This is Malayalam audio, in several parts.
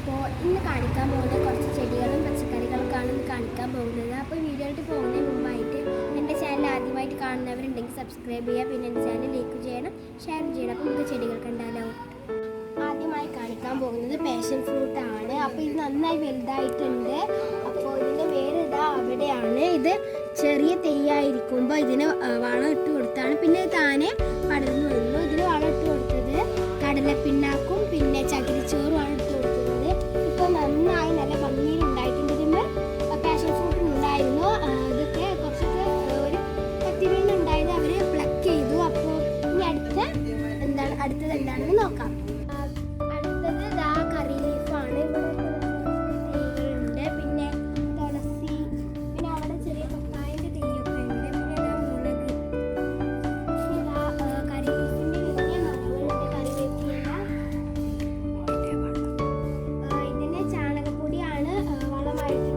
അപ്പോൾ ഇന്ന് കാണിക്കാൻ പോകുന്നത് കുറച്ച് ചെടികളും പച്ചക്കറികൾക്കാണ് ഇന്ന് കാണിക്കാൻ പോകുന്നത്. അപ്പോൾ വീഡിയോയിട്ട് പോകുന്നതിന് മുമ്പായിട്ട് എന്റെ ചാനൽ ആദ്യമായിട്ട് കാണുന്നവരുണ്ടെങ്കിൽ സബ്സ്ക്രൈബ് ചെയ്യുക. പിന്നെ എന്റെ ചാനൽ ലൈക്ക് ചെയ്യണം ഷെയർ ചെയ്യണം. അപ്പോൾ നമുക്ക് ചെടികൾക്ക് കണ്ടാലോ ആദ്യമായി കാണിക്കാൻ പോകുന്നത് പാഷൻ ഫ്രൂട്ട് ആണ്. അപ്പോൾ ഇത് നന്നായി വലുതായിട്ടുണ്ട്. അപ്പോൾ ഇതിന്റെ വേര് ഇതാ അവിടെയാണ്. ഇത് ചെറിയ തെയ്യായിരിക്കുമ്പോൾ ഇതിന് വളം ഇട്ട് കൊടുത്താണ്. പിന്നെ താനെ പടർന്നു വരുന്നു. അടുത്തത് എന്താണെന്ന് നോക്കാം അടുത്തത് ദാ കറി പിന്നെ പിന്നെ അവിടെ ചെറിയ കറി വളമായിട്ട്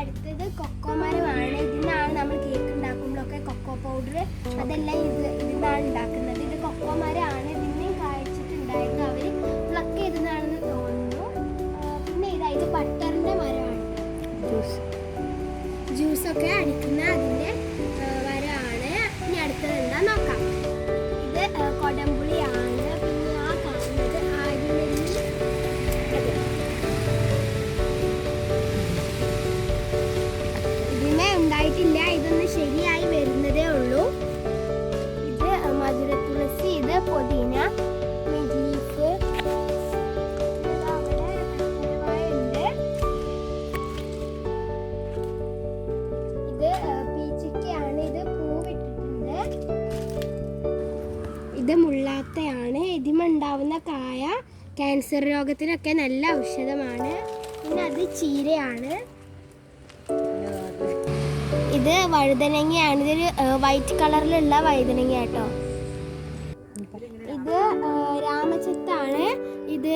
അടുത്തത് കൊക്കോ മരമാണ് ഇതിനാണ് നമ്മൾ കേക്ക് ഉണ്ടാക്കുമ്പോഴൊക്കെ കൊക്കോ പൗഡർ അതെല്ലാം ഇത് ഉണ്ടാക്കുന്നത്. ഇത് കൊക്കോ മരമാണ് ഇതിനെയും കാഴ്ചിട്ടുണ്ടായിരുന്നു അവർ പ്ലക്ക് ചെയ്തതാണെന്ന് തോന്നുന്നു. പിന്നെ ഇതാ ഇത് ബട്ടറിന്റെ മരമാണ്. ജ്യൂസൊക്കെ അടിക്കുന്ന അതിന്റെ മരമാണ് ഇനി അടുത്തത് എന്താ നോക്കാം. ഇത് ആ, ഇതിമുണ്ടാവുന്ന കായ ക്യാൻസർ രോഗത്തിനൊക്കെ നല്ല ഔഷധമാണ്. പിന്നെ അത് ചീരയാണ്. ഇത് വഴുതനങ്ങയാണ്. ഇതൊരു വൈറ്റ് കളറിലുള്ള വഴുതനങ്ങ കേട്ടോ ഇത് രാമചത്താണ്. ഇത്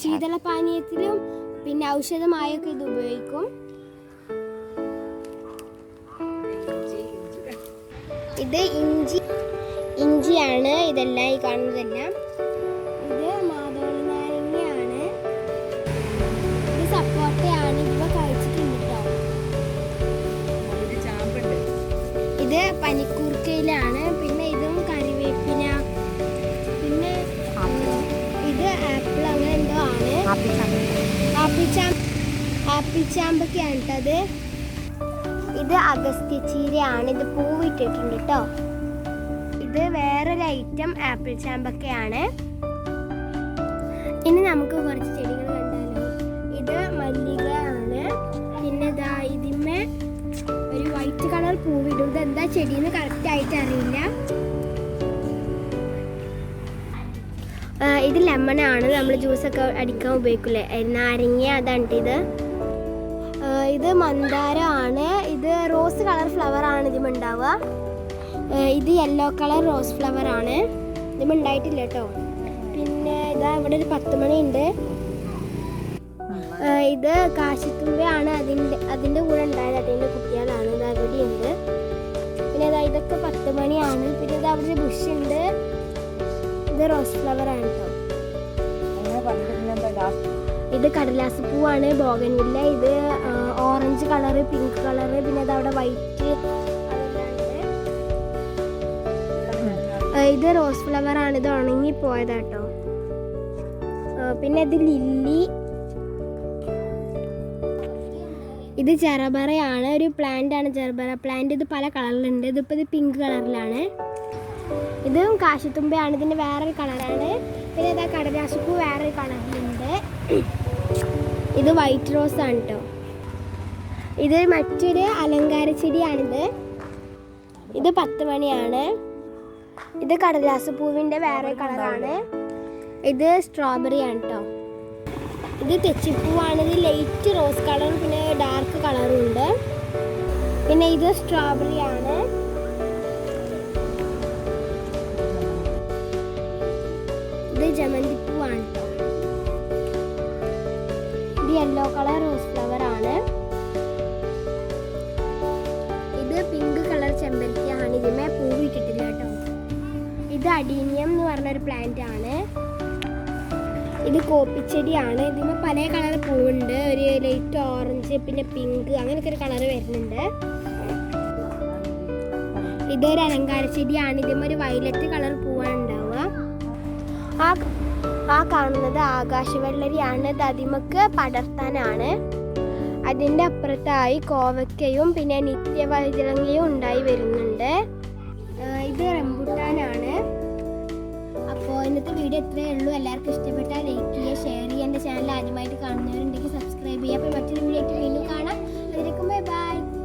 ശീതളപാനീയത്തിലും പിന്നെ ഔഷധമായൊക്കെ ഇത് ഉപയോഗിക്കും. ഇത് ഇഞ്ചി ഇഞ്ചിയാണ് ഇതെല്ലാം ഈ കാണുന്നതെല്ലാം. ആണ് ആപ്പിൾ ചാമ്പ് ആപ്പിൾ ചാമ്പൊക്കെയാണ് കേട്ടത് ഇത് അഗസ്ത്യ ചീരയാണ്. ഇത് പൂവിട്ടിട്ടുണ്ട് കേട്ടോ ഇത് വേറൊരു ഐറ്റം ആപ്പിൾ ചാമ്പൊക്കെയാണ് ഇനി നമുക്ക് കുറച്ച് ചെടികൾ കണ്ടാലോ. ഇത് മല്ലികയാണ്. പിന്നെ ഇതാ ഇതിന്മേ ഒരു വൈറ്റ് കളർ പൂവിടും. ഇത് എന്താ ചെടിയെന്ന് കറക്റ്റായിട്ട് അറിയില്ല ഇത് ലെമൺ ആണ് നമ്മൾ ജ്യൂസൊക്കെ അടിക്കാൻ ഉപയോഗിക്കില്ലേ നാരങ്ങ അതാണ് ഇത് ഇത് മന്ദാരമാണ്. ഇത് റോസ് കളർ ഫ്ലവർ ആണ് ഇതിമ ഉണ്ടാവുക ഇത് യെല്ലോ കളർ റോസ് ഫ്ലവർ ആണ് ഇതിമ ഉണ്ടായിട്ടില്ല കേട്ടോ. പിന്നെ ഇതാ ഇവിടെ ഒരു പത്ത് മണി ഉണ്ട് ഇത് കാശിത്തുമ്പയാണ് അതിന്റെ അതിന്റെ കൂടെ ഉണ്ടായത്. അതിന്റെ കുട്ടികളാണ്. ഇത് അവിടെയുണ്ട് പിന്നെ ഇതാ ഇതൊക്കെ പത്ത് മണിയാണ്. പിന്നെ ഇത് അവിടെ ബുഷ് ഉണ്ട് ഇത് റോസ് ഫ്ലവർ ആണ് കേട്ടോ ഇത് കടലാസ് പൂവാണ് ബോഗനില്ല. ഇത് ഓറഞ്ച് കളറ് പിങ്ക് കളറ് പിന്നെ ഇത് അവിടെ വൈറ്റ് ഇത് റോസ് ഫ്ലവർ ആണ്. ഇത് ഉണങ്ങി പോയതാട്ടോ പിന്നെ ഇത് ലില്ലി ഇത് ചെറബറയാണ് ഒരു പ്ലാന്റ് ആണ് ചെറബറ പ്ലാന്റ് ഇത് പല കളറിലുണ്ട് ഇതിപ്പോൾ ഇത് പിങ്ക് കളറിലാണ് ഇതും കാശിത്തുമ്പയാണ്. ഇതിന്റെ വേറൊരു കളറാണ്. പിന്നെ ഇതാ കടലാസുപ്പൂ വേറൊരു കളറുണ്ട് ഇത് വൈറ്റ് റോസ് ആണ് കേട്ടോ ഇത് മറ്റൊരു അലങ്കാര ചെടിയാണിത്. ഇത് പത്ത് മണിയാണ്. ഇത് കടലാസ് പൂവിന്റെ വേറെ കളറാണ്. ഇത് സ്ട്രോബെറി ആണ് കേട്ടോ ഇത് തെച്ചിപ്പൂവാണ് ഇത് ലൈറ്റ് റോസ് കളറും പിന്നെ ഡാർക്ക് കളറും ഉണ്ട്. പിന്നെ ഇത് സ്ട്രോബെറി ആണ്. ഇത് ജമന്തി പൂവാണ് ഇത് യെല്ലോ കളർ റോസ് ഫ്ലവർ ആണ്. ഇത് പിങ്ക് കളർ ചെമ്പരത്തിയാണ്. ഇതിമേ പൂവ് ഇട്ടിട്ടില്ല കേട്ടോ ഇത് അഡീനിയം എന്ന് പറഞ്ഞൊരു പ്ലാന്റ് ആണ്. ഇത് കോപ്പിച്ചെടിയാണ്. ഇതിന് പല കളർ പൂവുണ്ട്. ഒരു ലൈറ്റ് ഓറഞ്ച് പിന്നെ പിങ്ക് അങ്ങനെയൊക്കെ ഒരു കളർ വരുന്നുണ്ട്. ഇതൊരു അലങ്കാര ചെടിയാണ് ഇതിന് ഒരു വയലറ്റ് കളർ ഉണ്ടാവുക ആ ആ കാണുന്നത് ആകാശവെള്ളരിയാണ്. അതിമക്ക് പടർത്താനാണ്. അതിന്റെ അപ്പുറത്തായി കോവയ്ക്കയും പിന്നെ നിത്യവൈദ്യങ്ങയും ഉണ്ടായി വരുന്നുണ്ട്. ഇത് റംബുട്ടാനാണ്. അപ്പോൾ ഇന്നത്തെ വീഡിയോ ഇത്രയേ ഉള്ളൂ. എല്ലാവർക്കും ഇഷ്ടപ്പെട്ടാൽ ലൈക്ക് ചെയ്യുക ഷെയർ ചെയ്യുക. എന്റെ ചാനൽ ആദ്യമായിട്ട് കാണുന്നവരുണ്ടെങ്കിൽ സബ്സ്ക്രൈബ് ചെയ്യുക. അപ്പോൾ മറ്റൊരു വീഡിയോ വീണ്ടും കാണാം. അതിലേക്കും ബൈ ബൈ.